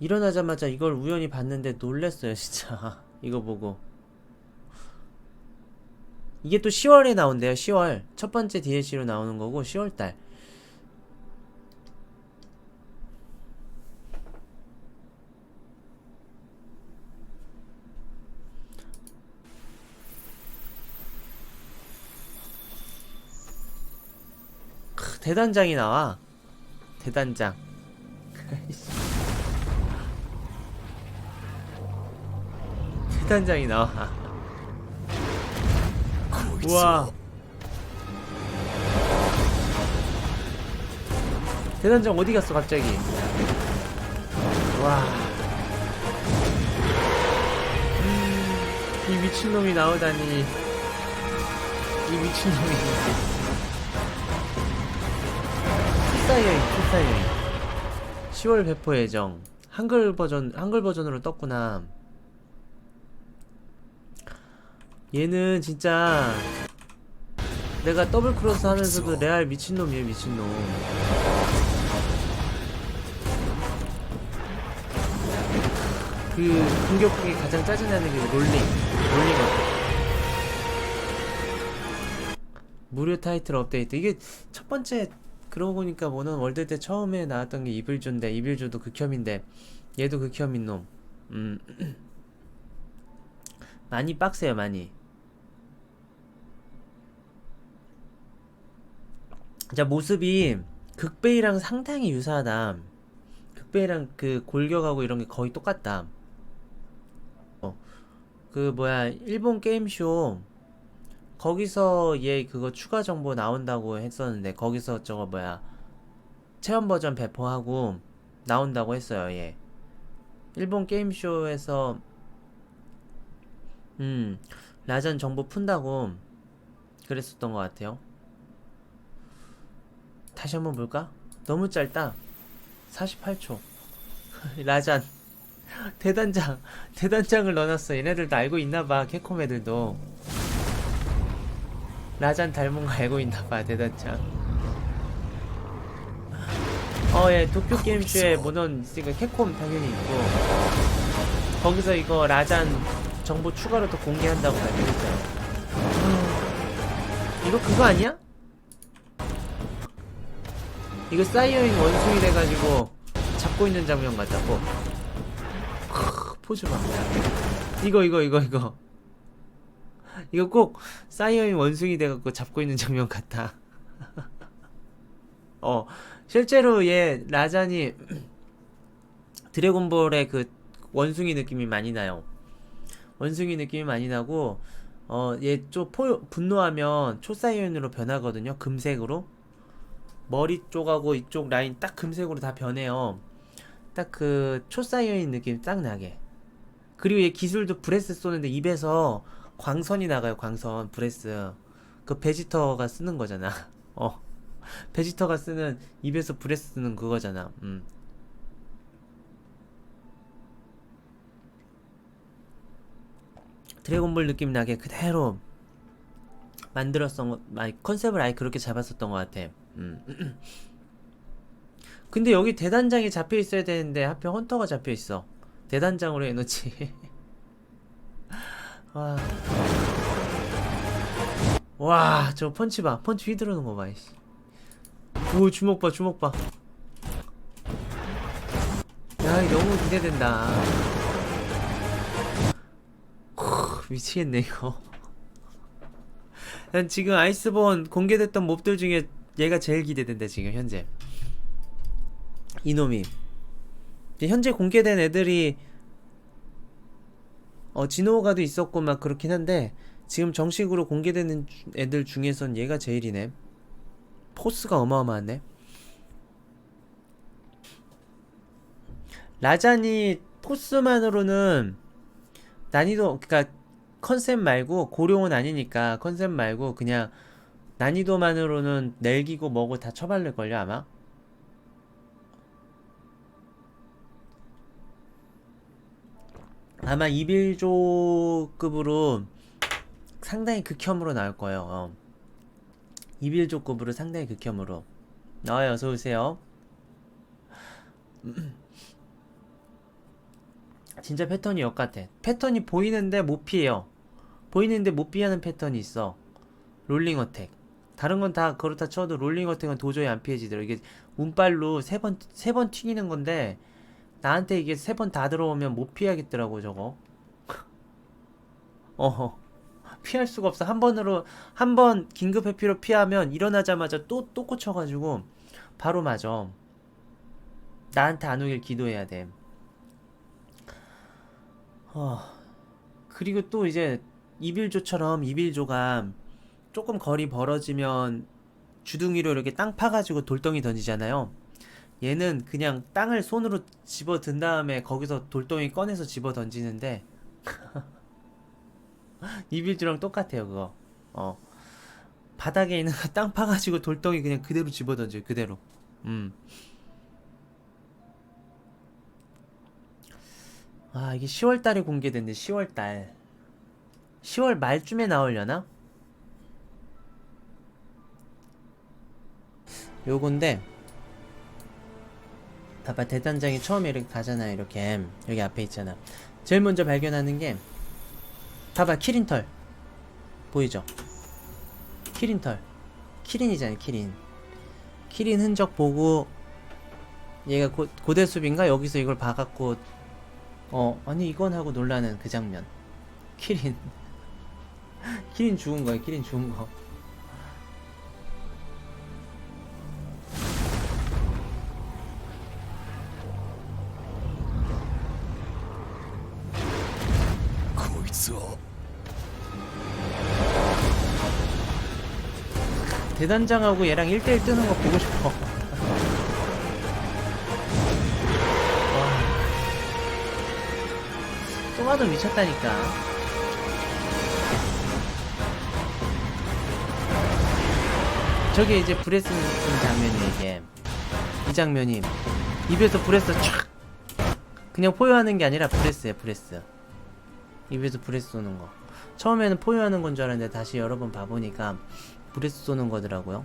일어나자마자 이걸 우연히 봤는데 놀랬어요, 진짜. 이거 보고. 이게 또 10월에 나온대요, 10월. 첫 번째 DLC로 나오는 거고, 10월달. 크, 대단장이 나와. 대단장. 대단장이 나와. 우와. 대단장 어디 갔어 갑자기? 와. 음, 이 미친놈이 나오다니. 이 미친놈이. 피사여인, 피사여인. 10월 배포 예정. 한글 버전, 한글 버전으로 떴구나. 얘는 진짜 내가 더블 크로스 하면서도 레알 미친놈이에요 미친놈 그 공격국이 가장 짜증나는 게 롤링 롤링 어택 무료 타이틀 업데이트 이게 첫 번째 그러고 보니까 뭐는 월드 때 처음에 나왔던 게 이블조인데 이블조도 극혐인데 얘도 극혐인 놈 음. 많이 빡세요 많이 자 모습이 극베이랑 상당히 유사하다. 극베이랑 그 골격하고 이런 게 거의 똑같다. 어. 그 뭐야 일본 게임쇼 거기서 얘 그거 추가 정보 나온다고 했었는데 거기서 저거 뭐야 체험 버전 배포하고 나온다고 했어요 얘. 일본 게임쇼에서 음 라전 정보 푼다고 그랬었던 것 같아요. 다시 한번 볼까? 너무 짧다. 48초. 라잔. 대단장. 대단장을 넣어놨어. 얘네들도 알고 있나봐. 캡콤 애들도. 라잔 닮은 거 알고 있나 봐. 대단장. 어, 예. 도쿄 게임쇼에 모넌 있으니까 캡콤 당연히 있고. 거기서 이거 라잔 정보 추가로 더 공개한다고 발표했어요. 음, 이거 그거 아니야? 이거 사이어인 원숭이 돼가지고 잡고 있는 장면 같다고 크, 포즈 봐 이거 이거 이거 이거 이거 꼭 사이어인 원숭이 돼갖고 잡고 있는 장면 같다 어 실제로 얘 라잔이 드래곤볼의 그 원숭이 느낌이 많이 나요 원숭이 느낌이 많이 나고 어 얘 좀 분노하면 초사이언으로 변하거든요 금색으로 머리 쪽하고 이쪽 라인 딱 금색으로 다 변해요. 딱 그 초사이어인 느낌 딱 나게. 그리고 얘 기술도 브레스 쏘는데 입에서 광선이 나가요. 광선 브레스. 그 베지터가 쓰는 거잖아. 어. 베지터가 쓰는 입에서 브레스 쓰는 그거잖아. 음. 드래곤볼 느낌 나게 그대로 만들었던 컨셉을 아예 그렇게 잡았었던 것 같아. 음. 근데 여기 대단장이 잡혀 있어야 되는데 하필 헌터가 잡혀 있어. 대단장으로 해놓지. 와. 와, 저 펀치 봐. 펀치 휘두르는 거 봐, 이씨. 오, 주먹 봐, 주먹 봐. 야, 너무 기대된다. 후, 미치겠네, 이거. 난 지금 아이스본 공개됐던 몹들 중에 얘가 제일 기대된다 지금 현재 이놈이 현재 공개된 애들이 어 진호가도 있었고 막 그렇긴 한데 지금 정식으로 공개되는 애들 중에선 얘가 제일이네 포스가 어마어마하네 라잔이 포스만으로는 난이도 그니까 컨셉 말고 고령은 아니니까 컨셉 말고 그냥 난이도만으로는 넬기고 뭐고 다 처발릴걸요 아마? 아마 이빌조급으로 상당히 극혐으로 나올 거예요 어. 이빌조급으로 상당히 극혐으로 나와요 어서오세요 진짜 패턴이 역 같아. 패턴이 보이는데 못 피해요. 보이는데 못 피하는 패턴이 있어. 롤링 어택. 다른 건 다 그렇다 쳐도 롤링 어택은 도저히 안 피해지더라. 이게 운빨로 세 번, 세 번 튀기는 건데, 나한테 이게 세 번 다 들어오면 못 피하겠더라고, 저거. 어허. 피할 수가 없어. 한 번으로, 한 번 긴급 회피로 피하면 일어나자마자 또, 또 꽂혀가지고, 바로 맞아. 나한테 안 오길 기도해야 돼. 어, 그리고 또 이제 이빌조처럼 이빌조가 조금 거리 벌어지면 주둥이로 이렇게 땅 파가지고 돌덩이 던지잖아요. 얘는 그냥 땅을 손으로 집어 든 다음에 거기서 돌덩이 꺼내서 집어 던지는데 이빌조랑 똑같아요 그거. 어 바닥에 있는 거 땅 파가지고 돌덩이 그냥 그대로 집어 던져요 그대로. 음. 아 이게 10월달에 공개됐네 10월달. 10월 말쯤에 나오려나? 요건데 봐봐 대단장이 처음에 이렇게 가잖아 이렇게. 여기 앞에 있잖아. 제일 먼저 발견하는 게 봐봐 키린털. 보이죠? 키린털. 키린이잖아 키린. 키린 흔적 보고 얘가 고, 고대숲인가? 여기서 이걸 봐갖고 어 아니 이건 하고 놀라는 그 장면. 키린. 키린 죽은 거야 키린 죽은 거 대단장하고 얘랑 1대1 뜨는 거 보고 싶어. 와. 또 봐도 미쳤다니까. 저게 이제 브레스 장면이에요, 이게. 이 장면이. 입에서 브레스 촥! 그냥 포효하는 게 아니라 브레스예요, 브레스. 입에서 브레스 쏘는 거. 처음에는 포효하는 건 줄 알았는데 다시 여러 번 봐보니까 브레스 쏘는 거더라고요.